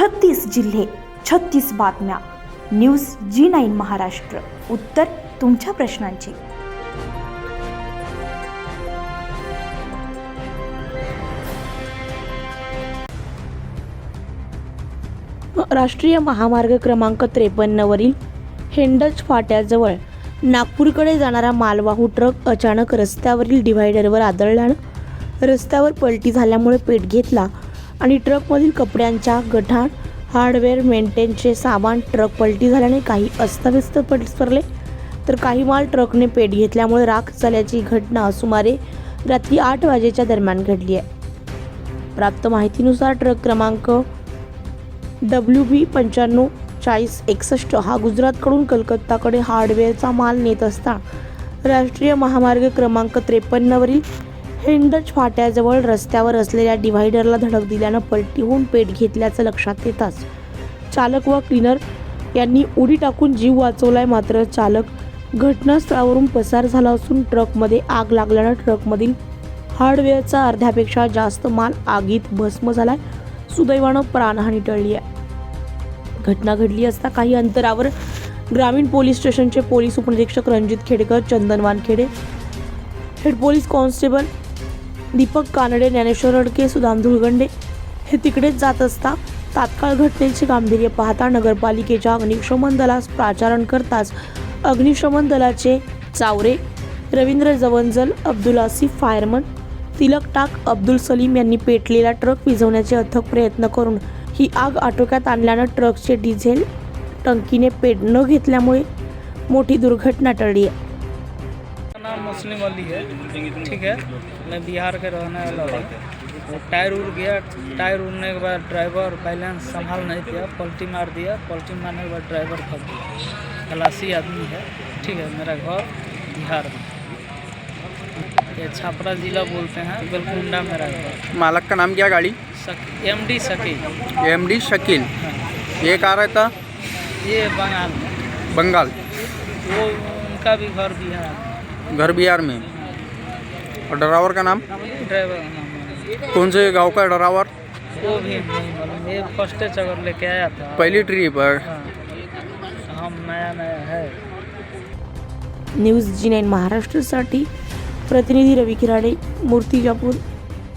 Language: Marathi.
छत्तीस जिल्हे छत्तीस बातम्या. News G nine Maharashtra. उत्तर तुमच्या प्रश्नांची. राष्ट्रीय महामार्ग क्रमांक त्रेपन्नवरील हेंडच फाट्याजवळ नागपूरकडे जाणारा मालवाहू ट्रक अचानक रस्त्यावरील डिव्हायडरवर आदळल्यानं रस्त्यावर पलटी झाल्यामुळे पेट घेतला आणि ट्रकमधील कपड्यांच्या गठाण हार्डवेअर मेंटेनचे सामान ट्रक पलटी झाल्याने काही अस्ताव्यस्त पसरले तर काही माल ट्रकने पेट घेतल्यामुळे राख झाल्याची घटना सुमारे रात्री आठ वाजेच्या दरम्यान घडली आहे. प्राप्त माहितीनुसार ट्रक क्रमांक डब्ल्यू बी पंच्याण्णव चाळीस एकसष्ट हा गुजरातकडून कलकत्ताकडे हार्डवेअरचा माल नेत असता राष्ट्रीय महामार्ग क्रमांक त्रेपन्नवरील हेंडच फाट्याजवळ रस्त्यावर असलेल्या डिव्हायडरला धडक दिल्यानं पलटी होऊन पेट घेतल्याचं लक्षात येताच चालक व क्लीनर यांनी उडी टाकून जीव वाचवलाय. मात्र चालक घटनास्थळावरून पसार झाला असून ट्रकमध्ये आग लागल्यानं ट्रकमधील हार्डवेअरचा अर्ध्यापेक्षा जास्त माल आगीत भस्म झालाय. सुदैवानं प्राणहानी टळली आहे. घटना घडली असता काही अंतरावर ग्रामीण पोलीस स्टेशनचे पोलीस उपनिरीक्षक Ranjit Khedekar Chandan Wankhede head police constable Deepak Kanade Dnyaneshwar Adke Sudam Dhulgande हे तिकडेच जात असता तात्काळ घटनेचे गांभीर्य पाहता नगरपालिकेच्या अग्निशमन दलास प्राचारण करताच अग्निशमन दलाचे चावरे रवींद्र जवंजल अब्दुल आसिफ फायरमन तिलक टाक अब्दुल सलीम यांनी पेटलेला ट्रक विझवण्याचे अथक प्रयत्न करून ही आग आटोक्यात आणल्यानं ट्रकचे डिझेल टंकीने पेट न घेतल्यामुळे मोठी दुर्घटना टळली आहे. मुस्लिम अली है ठीक है? मैं बिहार के रहने वाला हूँ। वो टायर उड़ गया टायर उड़ने के बाद ड्राइवर बैलेंस संभाल नहीं किया पलटी मार दिया पलटी मारने के बाद ड्राइवर फंस गया। खलासी आदमी है ठीक है मेरा घर बिहार में। ये छापरा ज़िला बोलते हैं बेलकुंडा मेरा घर। मालक का नाम क्या गाड़ी? M D Shakeel. M D Shakeel. हाँ। ये कहाँ रहता? ये बंगाल बंगाल। वो उनका भी घर बिहार घर बिहार में। और ड्राइवर का नाम? ड्राइवर का नाम। कौन से गांव का ड्राइवर? वो भी नहीं मालूम। ये फर्स्ट अगर लेके आया था। पहली ट्रिप है हाँ। हम नया नया है। न्यूज जी नाईन महाराष्ट्रासाठी प्रतिनिधी रवी खिराडे मूर्तिजापूर।